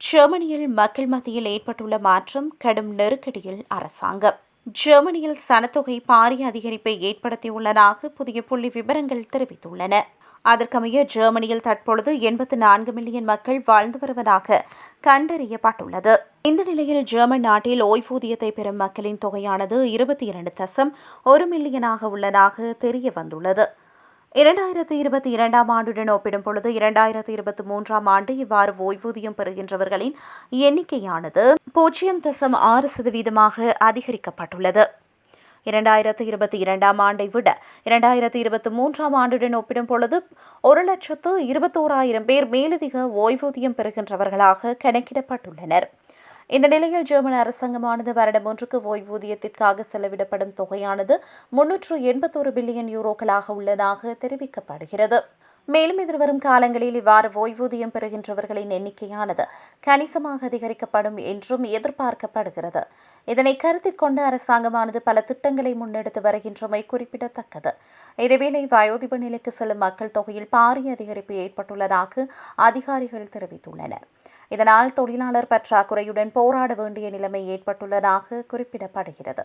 ஜெர்மனியில் மக்கள் மத்தியில் ஏற்பட்டுள்ள மாற்றம் கடும் நெருக்கடியில் அரசாங்கம். ஜெர்மனியில் சனத்தொகை பாரிய அதிகரிப்பை ஏற்படுத்தியுள்ளதாக புதிய புள்ளி விவரங்கள் தெரிவித்துள்ளன. அதற்கமைய ஜெர்மனியில் தற்பொழுது எண்பத்து நான்கு மில்லியன் மக்கள் வாழ்ந்து வருவதாக கண்டறியப்பட்டுள்ளது. இந்த நிலையில் ஜெர்மன் நாட்டில் ஓய்வூதியத்தை பெறும் மக்களின் தொகையானது இருபத்தி இரண்டு தசம் ஒரு மில்லியனாக உள்ளதாக தெரிய வந்துள்ளது இரண்டாயிரத்தி இருபத்தி இரண்டாம் ஆண்டுடன் ஒப்பிடும் பொழுது இரண்டாயிரத்தி இருபத்தி மூன்றாம் ஆண்டு இவ்வாறு ஓய்வூதியம் பெறுகின்றவர்களின் எண்ணிக்கையானது பூஜ்ஜியம் தசம் ஆறு சதவீதமாக அதிகரிக்கப்பட்டுள்ளது. இரண்டாயிரத்து இருபத்தி இரண்டாம் ஆண்டை விட இரண்டாயிரத்தி இருபத்தி மூன்றாம் ஆண்டுடன் ஒப்பிடும் பொழுது ஒரு லட்சத்து இருபத்தோராயிரம் பேர் மேலதிக ஓய்வூதியம் பெறுகின்றவர்களாக கணக்கிடப்பட்டுள்ளனர். இந்த நிலையில் ஜெர்மன் அரசாங்கமானது வருடம் ஒன்றுக்கு ஓய்வூதியத்திற்காக செலவிடப்படும் தொகையானது முன்னூற்று எண்பத்தோரு பில்லியன் யூரோக்களாக உள்ளதாக தெரிவிக்கப்படுகிறது. மேலும் எதிர்வரும் காலங்களில் இவ்வாறு ஓய்வூதியம் பெறுகின்றவர்களின் எண்ணிக்கையானது கணிசமாக அதிகரிக்கப்படும் என்றும் எதிர்பார்க்கப்படுகிறது. இதனை கருத்தில் கொண்டு அரசாங்கமானது பல திட்டங்களை முன்னெடுத்து வருகின்றமை குறிப்பிடத்தக்கது. இதேவேளை வயோதிப நிலைக்கு செல்லும் மக்கள் தொகையில் பாரிய அதிகரிப்பு ஏற்பட்டுள்ளதாக அதிகாரிகள் தெரிவித்துள்ளனர். இதனால் தொழிலாளர் பற்றாக்குறையுடன் போராட வேண்டிய நிலைமை ஏற்பட்டுள்ளதாக குறிப்பிடப்படுகிறது.